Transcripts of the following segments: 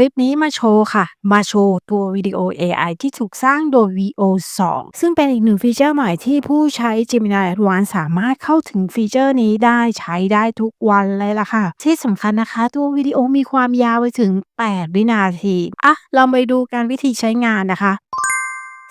ลิปนี้มาโชว์ค่ะ มาโชว์ตัววิดีโอ AI ที่ถูกสร้างโดย VO 2 ซึ่งเป็นอีกหนึ่งฟีเจอร์ใหม่ที่ผู้ใช้ Gemini Advanced สามารถเข้าถึงฟีเจอร์นี้ได้ใช้ได้ทุกวันเลยล่ะค่ะ ที่สำคัญนะคะตัววิดีโอมีความยาวไปถึง 8 วินาที อะ เราไปดูการวิธีใช้งานนะคะ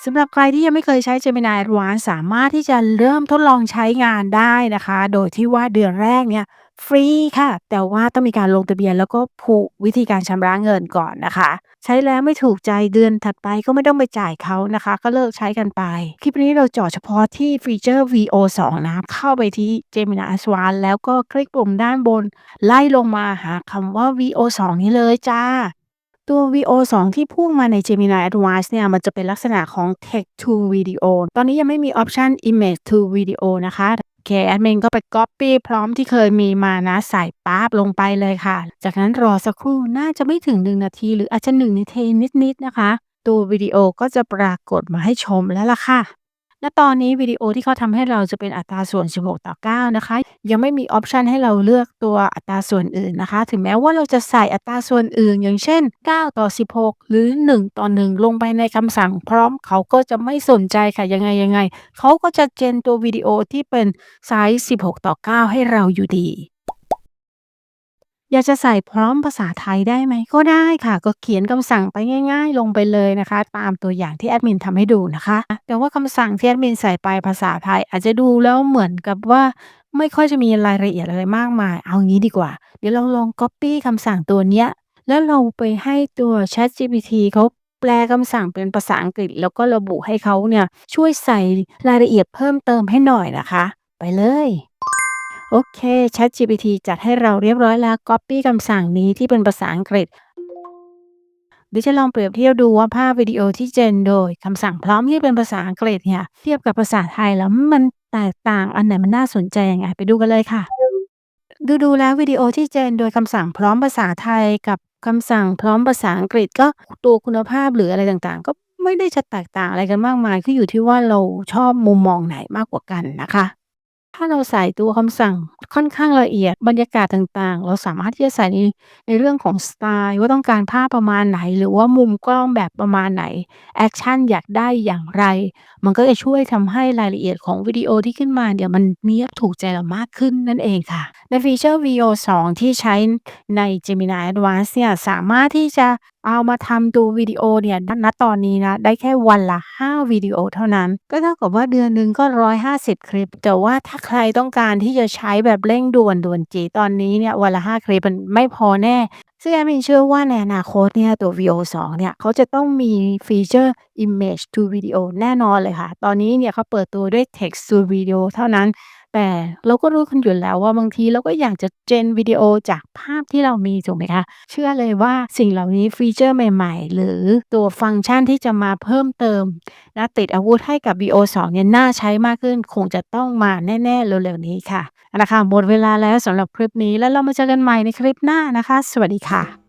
สำหรับใครที่ยังไม่เคยใช้ Gemini Advanced สามารถที่จะเริ่มทดลองใช้งานได้นะคะ โดยที่ว่าเดือนแรกเนี่ย ฟรีค่ะ แต่ว่าต้องมีการลงทะเบียน แล้วก็ผูกวิธีการชำระเงินก่อนนะคะ ใช้แล้วไม่ถูกใจเดือนถัดไปก็ไม่ต้องไปจ่ายเขานะคะ ก็เลิกใช้กันไป คลิปนี้เราเจาะเฉพาะที่ฟีเจอร์ VO 2 นะเข้าไปที่ Gemini Advanced แล้วก็คลิกปุ่มด้านบน ไล่ลงมาหาคำว่า VO 2 นี้เลยจ้าตัว VO 2 ที่พุ่งมาใน Gemini Advanced เนี่ย มันจะเป็นลักษณะของ Text to Video ตอนนี้ยังไม่มีออปชัน Image to Video นะคะ เคแอดมินก็ไปก๊อปปี้พร้อมที่เคยมีมานะใส่ป๊าบลงไปเลยค่ะ จากนั้นรอสักครู่น่าจะไม่ถึง 1 นาที หรืออาจจะ1นาทีนิดๆนะคะ ตัววิดีโอก็จะปรากฏมาให้ชมแล้วล่ะค่ะ ณ ตอนนี้วิดีโอที่เขาทำให้เราจะเป็นอัตราส่วน 16ต่อ9นะคะ ยังไม่มีออปชันให้เราเลือกตัวอัตราส่วนอื่นนะคะ ถึงแม้ว่าเราจะใส่อัตราส่วนอื่น อย่างเช่น9ต่อ16 หรือ1ต่อ1ลงไปในคำสั่งพร้อม เขาก็จะไม่สนใจค่ะ ยังไง ยังไง เขาก็จะเจนตัววิดีโอที่เป็นไซซ์ 16ต่อ9ให้เราอยู่ดี อยากจะใส่พร้อมภาษาไทยได้ไหม ก็ได้ค่ะ ก็เขียนคำสั่งไปง่าย ๆ ลงไปเลยนะคะ ตามตัวอย่างที่แอดมินทำให้ดูนะคะ แต่ว่าคำสั่งที่แอดมินใส่ไปภาษาไทยอาจจะดูแล้วเหมือนกับว่า ไม่ค่อยจะมีรายละเอียดอะไรมากมาย เอางี้ดีกว่า เดี๋ยวเราลองก๊อบปี้คำสั่งตัวเนี้ย แล้วเราไปให้ตัว ChatGPT เขาแปลคำสั่งเป็นภาษาอังกฤษ แล้วก็ระบุให้เขาเนี่ยช่วยใส่รายละเอียดเพิ่มเติมให้หน่อยนะคะ ไปเลย โอเค ChatGPT จัดให้เราเรียบร้อยแล้วก๊อบปี้คำสั่งนี้ที่เป็นภาษาอังกฤษเดี๋ยวจะลองเปรียบเทียบดูว่าภาพวิดีโอที่เจนโดยคำสั่งพร้อมที่เป็นภาษาอังกฤษเนี่ยเทียบกับภาษาไทยแล้วมันแตกต่างอันไหนมันน่าสนใจยังไงไปดูกันเลยค่ะ ดูๆแล้ววิดีโอที่เจนโดยคำสั่งพร้อมภาษาไทยกับคำสั่งพร้อมภาษาอังกฤษก็ตัวคุณภาพหรืออะไรต่างๆ ก็ไม่ได้จะแตกต่างอะไรกันมากมายขึ้นอยู่ที่ว่าเราชอบมุมมองไหนมากกว่ากันนะคะ ถ้าเราใส่ตัวคำสั่งค่อนข้างละเอียด บรรยากาศต่าง ๆ เราสามารถที่จะใส่ใน ในเรื่องของสไตล์ว่าต้องการภาพประมาณไหน หรือว่ามุมกล้องแบบประมาณไหน แอกชันอยากได้อย่างไร มันก็จะช่วยทำให้รายละเอียดของวิดีโอที่ขึ้นมาเนี่ยมันเนียบถูกใจเรามากขึ้นนั่นเองค่ะ ในฟีเชอร์ VO 2 ที่ใช้ใน Gemini Advanced เนี่ย สามารถที่จะเอามาทำตัววิดีโอเนี่ย ณ ณ ตอนนี้นะ ได้แค่วันละ 5 วิดีโอเท่านั้น ก็เท่ากับว่าเดือนหนึ่งก็ 150 คลิป แต่ว่าถ้าใครต้องการที่จะใช้แบบเร่งด่วน ด่วนจีตอนนี้เนี่ย วันละ 5 คลิปมันไม่พอแน่ ซึ่งแอดมินเชื่อว่าในอนาคตเนี่ย ตัว VO 2 เนี่ย เขาจะต้องมีฟีเชอร์ Image to Video แน่นอนเลยค่ะ ตอนนี้เนี่ยเขาเปิดตัวด้วย Text to Video เท่านั้น แต่เราก็รู้กันอยู่แล้วว่า บางทีเราก็อยากจะเจนวิดีโอจากภาพที่เรามี ถูกไหมคะ เชื่อเลยว่าสิ่งเหล่านี้ ฟีเชอร์ใหม่ ๆ หรือตัวฟังก์ชันที่จะมาเพิ่มเติมและติดอาวุธให้กับ VO 2 เนี่ยน่าใช้มากขึ้น คงจะต้องมาแน่ ๆ เร็ว ๆ นี้ค่ะ เอาละค่ะ หมดเวลาแล้วสำหรับคลิปนี้ แล้วเรามาเจอกันใหม่ในคลิปหน้านะคะ สวัสดีค่ะ